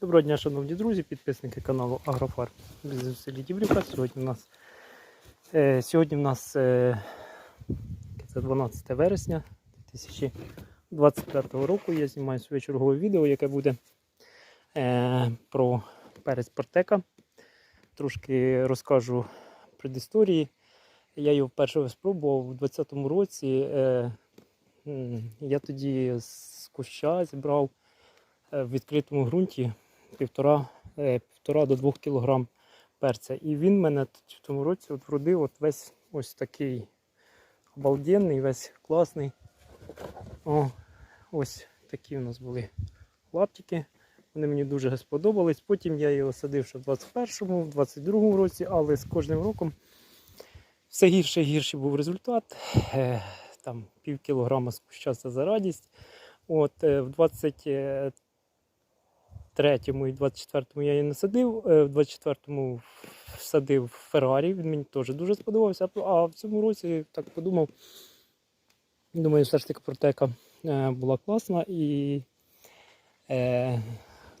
Доброго дня, шановні друзі, підписники каналу Агрофарм в селі. Сьогодні у нас, е, сьогодні у нас е, це 12 вересня 2025 року. Я знімаю своє чергове відео, яке буде е, про перець Портека. Трошки розкажу предісторії. Я його вперше спробував у 2020 році. Е, я тоді з куща зібрав е, в відкритому ґрунті півтора, е, півтора до двох кілограм перця. І він мене в тому році от вродив от весь ось такий обалденний, весь класний. О, ось такі у нас були лаптики. Вони мені дуже сподобались. Потім я його садив ще в 21-му, в 22-му році, але з кожним роком все гірше і гірше був результат. Е, Там пів кілограма спущався за радість. От, е, в 23-му і 24-му я її не садив. е, В 24-му садив Феррарі, він мені теж дуже сподобався. А в цьому році так подумав. Думаю, все ж таки протека е, була класна і е,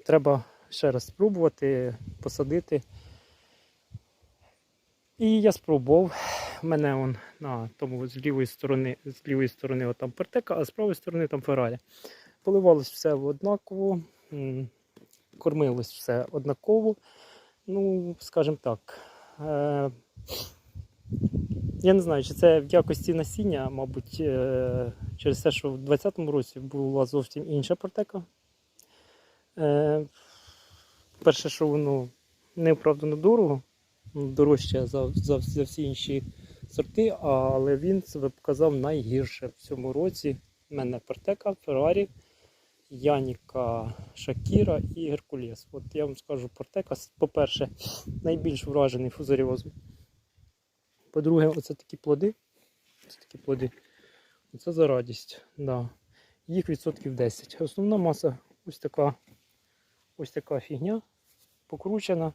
треба ще раз спробувати посадити. І я спробував. У мене он на тому з лівої сторони, з лівої сторони там Пертека, а з правої сторони там Феррарі. Поливалось все однаково, кормилось все однаково. Ну, скажімо так. Е, я не знаю, чи це в якості насіння, мабуть, е, через те, що в 2020 році була зовсім інша протека. Е, перше, що воно неоправдано дорого, дорожче за, за, за всі інші сорти, але він себе показав найгірше в цьому році. У мене Пертека, Феррарі, Яніка, Шакіра і Геркулес. От я вам скажу, Портека, по-перше, найбільш вражений фузаріозом. По-друге, оце такі плоди. Це такі плоди. Оце за радість. Да. Їх відсотків 10. Основна маса ось така, ось така фігня, покручена.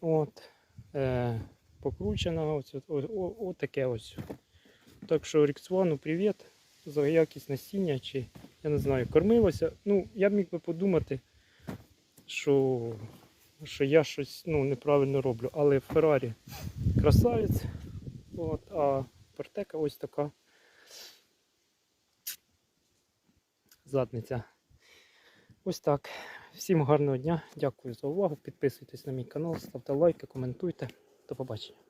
От, е, покручена, ось, от, о, о, о, таке ось. Так що Ріксвану привіт за якість насіння, чи я не знаю, кормилося. Ну, я міг би подумати, що, що я щось ну, неправильно роблю. Але Феррарі красавець. От, а Портека ось така задниця. Ось так. Всім гарного дня. Дякую за увагу. Підписуйтесь на мій канал, ставте лайки, коментуйте. До побачення.